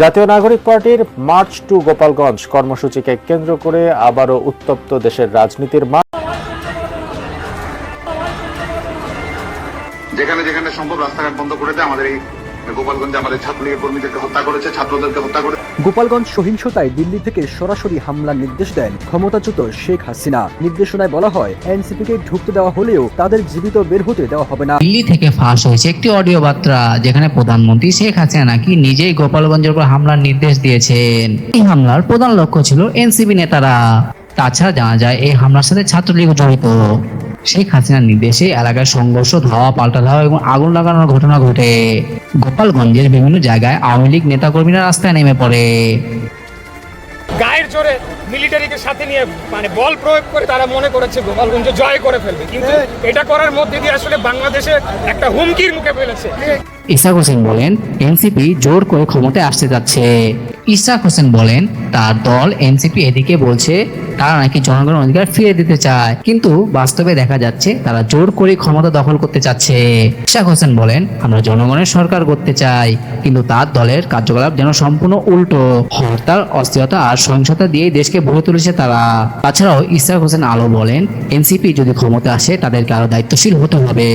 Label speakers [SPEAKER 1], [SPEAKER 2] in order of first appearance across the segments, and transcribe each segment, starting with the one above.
[SPEAKER 1] জাতীয় নাগরিক পার্টির মার্চ টু গোপালগঞ্জ কর্মসূচিকে কেন্দ্র করে আবারও উত্তপ্ত দেশের রাজনীতির মাঠ
[SPEAKER 2] যেখানে যেখানে সম্ভব রাস্তাঘাট বন্ধ করে দেয়, আমাদের এই গোপালগঞ্জে আমাদের ছাত্রলীগের কর্মীদেরকে হত্যা করেছে ছাত্রদেরকে হত্যা করে
[SPEAKER 3] গোপালগঞ্জ সহিংসতায় দিল্লি থেকে সরাসরি হামলার নির্দেশ দেন ক্ষমতাচ্যুত শেখ হাসিনা। নির্দেশনায় বলা হয় এনসিপিকে ঢুকতে দেওয়া হলেও তাদের জীবিত বের হতে দেওয়া হবে না।
[SPEAKER 4] দিল্লি থেকে ফাঁস হয়েছে একটি অডিও বার্তা যেখানে প্রধানমন্ত্রী শেখ হাসিনা নাকি নিজেই গোপালগঞ্জের উপর হামলার নির্দেশ দিয়েছেন। এই হামলার প্রধান লক্ষ্য ছিল এনসিপি নেতারা। তাছাড়া জানা যায় এই হামলার সাথে ছাত্রলীগ জড়িত। শেখ হাসিনার নির্দেশে এলাকায় সংঘর্ষ, ধাওয়া, পাল্টা ধাওয়া এবং আগুন লাগানোর ঘটনা ঘটে। গোপালগঞ্জের বিভিন্ন জায়গায় আওয়ামী লীগ নেতাকর্মীরা রাস্তায় নেমে পড়ে।
[SPEAKER 5] গায়ের জোরে মিলিটারিকে সাথে নিয়ে মানে বল প্রয়োগ করে তারা মনে করেছে গোপালগঞ্জ জয় করে ফেলবে। কিন্তু এটা করার মধ্যে দিয়ে আসলে বাংলাদেশে একটা হুমকির মুখে ফেলেছে।
[SPEAKER 4] ইসাক হোসেন বলেন, এনসিপি জোর করে ক্ষমতায় আসতে যাচ্ছে। ইসাক হোসেন বলেন, তার দল এনসিপি এদিকে বলছে, তারা নাকি জনগণের অধিকার ফিরে দিতে চায়। কিন্তু বাস্তবে দেখা যাচ্ছে, তারা জোর করে ক্ষমতা দখল করতে চাচ্ছে। ইসাক হোসেন বলেন, আমরা জনগণের সরকার করতে চাই, কিন্তু তার দলের কার্যকলাপ যেন সম্পূর্ণ উল্টো। হরতাল, অস্থিরতা আর সহিংসতা দিয়ে দেশকে ভরে তুলেছে তারা। তাছাড়াও ইসরাক হোসেন আলো বলেন, এনসিপি যদি ক্ষমতা আসে, তাদেরকে আরও দায়িত্বশীল হতে হবে।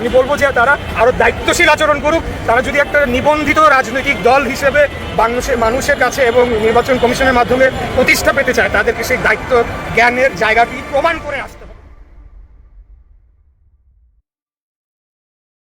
[SPEAKER 5] আমি বলব যে তারা আরও দায়িত্বশীল আচরণ করুক। তারা যদি একটা নিবন্ধিত রাজনৈতিক দল হিসেবে বাংলাদেশের মানুষের কাছে এবং নির্বাচন কমিশনের মাধ্যমে প্রতিষ্ঠা পেতে চায়, তাদেরকে সেই দায়িত্ব জ্ঞানের জায়গাটি প্রমাণ করে আসতে।